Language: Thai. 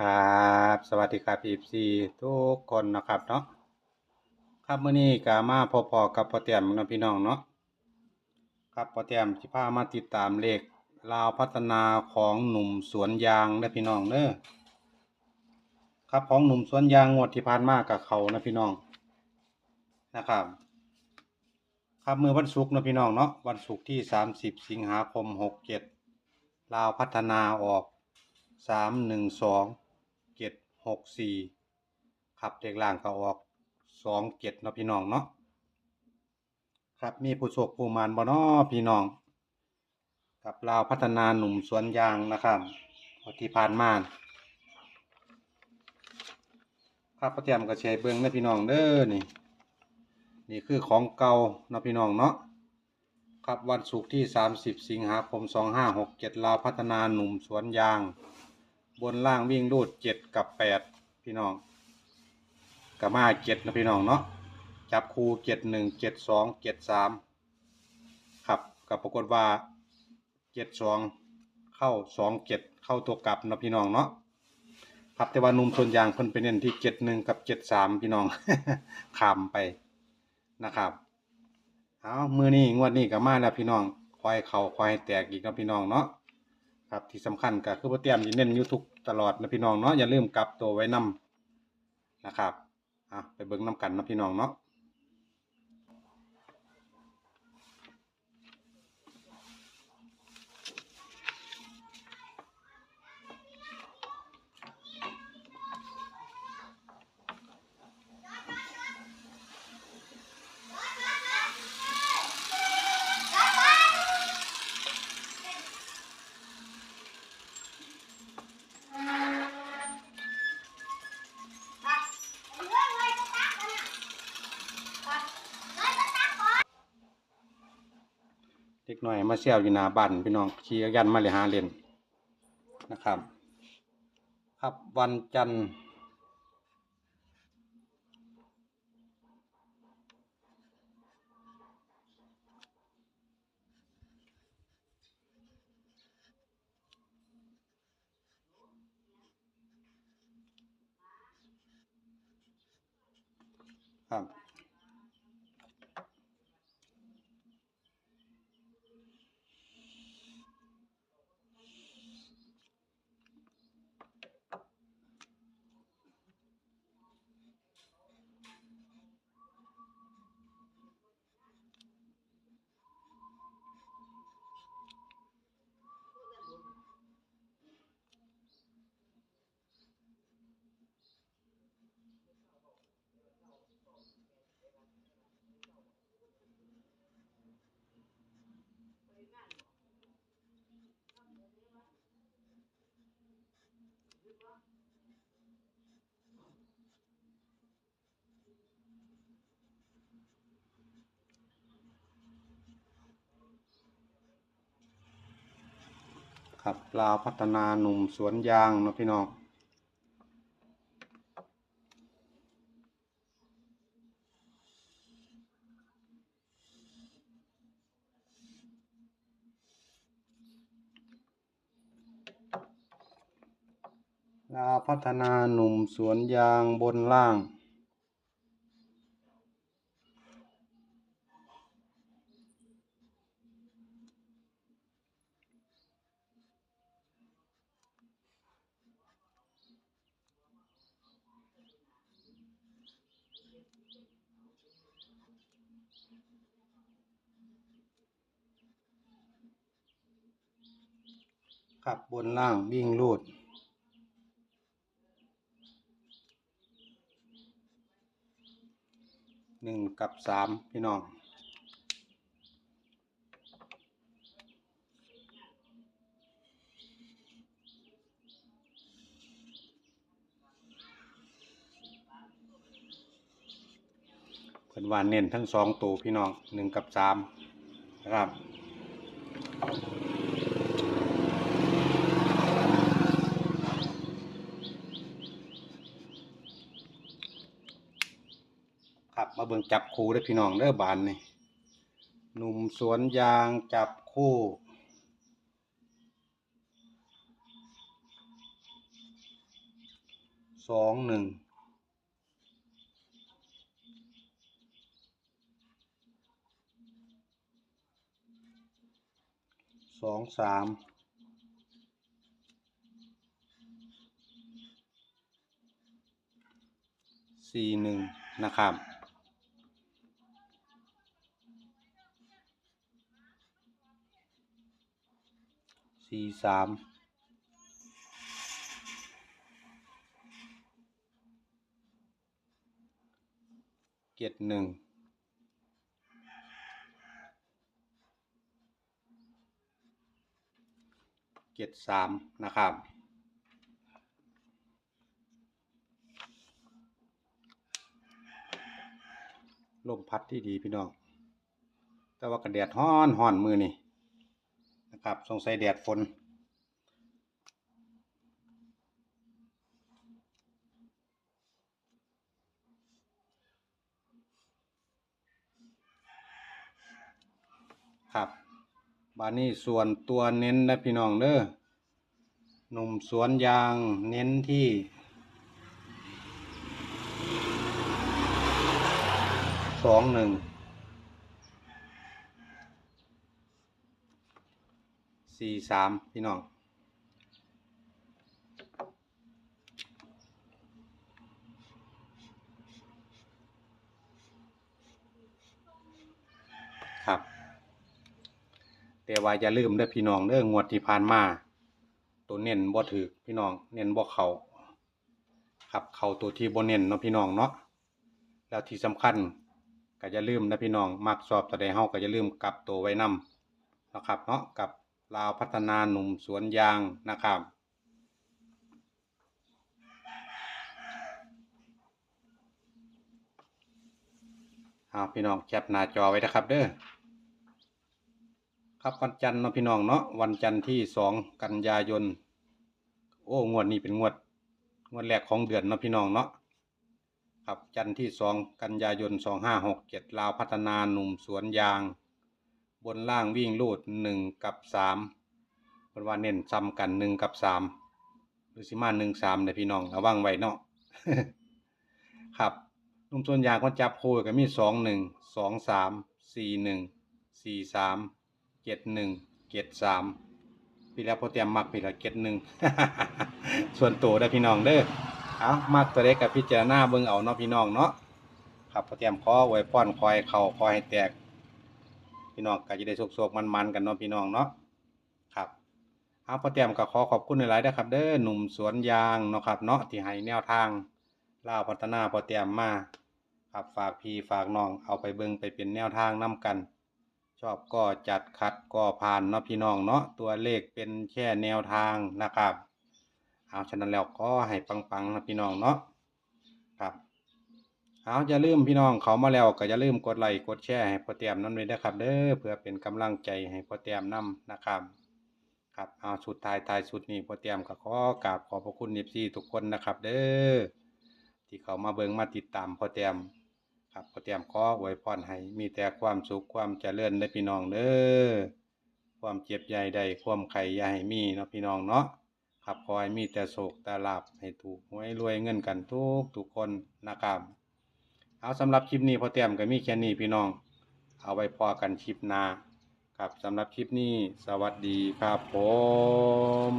ครับสวัสดีครับอีซีทุกคนนะครับเนาะครับเมื้อนี้ก็มาพบๆกับพ่อแต้มนะพี่น้องเนาะครับพ่อแต้มสิพามาติดตามเลขลาวพัฒนาของหนุ่มสวนยางเด้อพี่น้องเด้อครับของหนุ่มสวนยางงวดที่ผ่านมากับเขานะพี่น้องนะครับ ครับมือวันศุกร์นะพี่น้องเนาะวันศุกร์ที่ 30 สิงหาคม 67ลาวพัฒนาออกสาม หกสี่ครับเลขล่างก็ออกสองเจ็ดเนาะพี่น้องเนาะครับมีผู้โชคผู้มานบ่เนาะพี่น้องกับลาวพัฒนาหนุ่มสวนยางนะครับงวดที่ผ่านมาครับประเตรียมก็แชร์เบิ่งนะพี่น้องเด้อนี่ นี่คือของเก่าเนาะพี่น้องเนาะครับวันศุกร์ที่ 30 สิงหาคม 2567ลาวพัฒนาหนุ่มสวนยาง บนล่างวิ่งรูด7กับ8พี่น้องกับมา7นะพี่น้องเนาะจับคู่71 72 73ครับกับปรากฏว่า72เข้า27เจ็ดเข้าตัวกลับนะพี่น้องเนาะครับแต่ว่านุ่มส่วนยางเพิ่นไปเน้นที่71กับ73พี่น้องขามไปนะครับเอามือนี้งวดนี้ก็มาแล้วพี่น้องคอยเขาคอยแตกอีกเนะพี่น้องเนาะ ครับที่สำคัญก็คือโปรเตรียมสิเน้นอยู่ทุกตลอดนะพี่น้องเนาะอย่าลืมกลับตัวไว้นํนะครับอะไปเบิ้งน้ากันนะพี่น้องเนาะ เด็กน้อยมาเชี่ยวอยู่หน้าบ้านพี่น้องขี่จักรยันมาเลยหาเล่นนะครับ ครับวันจันทร์ครับ ครับลาวพัฒนาหนุ่มสวนยางนะพี่น้องลาวพัฒนาหนุ่มสวนยางบนล่าง ครับบนล่างวิ่งรูด หนึ่งกับสามพี่น้อง เพิ่นว่าเน้นทั้งสองตัวพี่น้องหนึ่งกับสามนะครับ ครับมาเบิ่งจับคู่เด้อพี่น้องเด้อบานนี่หนุ่มสวนยางจับคู่สองหนึ่งสองสามสี่หนึ่งนะครับ สี่สามเจ็ดหนึ่งเจ็ดสามนะครับลมพัดที่ดีพี่น้อง แต่ว่ากระแดดฮ้อนฮ้อนมือนี่ ครับสงสัยแดดฝนครับบานนี้ส่วนตัวเน้นนะพี่น้องเด้อหนุ่มสวนยางเน้นที่สองหนึ่ง สี่สามพี่น้องครับ แต่ว่าอย่าลืมเด้อพี่น้องเด้องวดที่ผ่านมา ตัวเน้นบ่ถือพี่น้อง เน้นบ่เข้าครับเข้าตัวที่บ่เน้นเนาะพี่น้องเนาะแล้วที่สำคัญก็อย่าลืมนะพี่น้องมักสอบตัวใดเฮาก็อย่าลืมกลับตัวไว้นํนะครับเนาะกับ ลาวพัฒนาหนุ่มสวนยางนะครับ เอาพี่น้องแคปหน้าจอไว้นะครับเด้อ ครับวันจันทร์เนาะพี่น้องเนาะวันจันทร์ที่สองกันยายน โอ้งวดนี้เป็นงวด งวดแรกของเดือนเนาะพี่น้องเนาะครับจันทร์ที่สองกันยายนสองห้าหกเจ็ดลาวพัฒนาหนุ่มสวนยาง บนล่างวิ่งลูดหนึ่งกับสามเป็นว่าเน้นซ้ำกันหนึ่งกับสามหรือสิมาหนึ่งสามเด้อพี่น้องระวังไว้เนาะครับนุ่มสวนยางก็จับคู่ก็มีสองหนึ่งสองสามสี่หนึ่งสี่สามเจ็ดหนึ่งเจ็ดสามพี่แล้วพอเตรียมมักพี่ละเจ็ดหนึ่งส่วนตัวได้พี่น้องเด้อเอามักตัวเล็กกับพิจารณาเบิ่งเอาเนาะพี่น้องเนาะครับพอเตรียมขอไว้ป้อนคอยเข่าคอยให้แตก พี่น้องก็จะได้โศกๆมันๆกันเนาะพี่น้องเนาะครับเอาพอเตรียมก็ขอขอบคุณหลายๆนะครับ เด้อหนุ่มสวนยางเนาะครับเนาะที่ให้แนวทางล่าพัฒนาพอเตรียมมาครับฝากพี่ฝากน้องเอาไปเบิ่งไปเป็นแนวทางนํกัน ชอบก็จัดคัดก็ผ่านเนาะพี่น้องเนาะตัวเลขเป็นแค่แนวทางนะครับ เอาฉะนั้นแล้วก็ให้ปังๆนะพี่น้องเนาะครับ เอาอย่าลืมพี่น้องเขามาแล้วก็อย่าลืมกดไลค์กดแชร์ให้พ่อเตียมนั่นเลยนะครับ เด้อเพื่อเป็นกำลังใจให้พ่อเตียมนํนะครับ ครับเอาสุดท้ายท้ายสุดนี้พ่อเตียมก็ขอกราบขอบพระคุณเอฟซีทุกคนนะครับ เด้อที่เขามาเบิ่งมาติดตามพ่อเตียมครับขอเตียมขอไว้พรให้มีแต่ความสุขความเจริญในพี่น้องเด้อความเจ็บใหญ่ใดความไข่ให้มีเนาะพี่น้องเนาะครับขอให้มีแต่โศกแต่ลาบให้ถูกหวยรวยเงินกันทุกทุกคนนะครับ เอาสำหรับคลิปนี้พอเตรียมก็มีแค่นี้พี่น้อง เอาไว้พอกันคลิปหน้าครับสำหรับคลิปนี้สวัสดีครับผม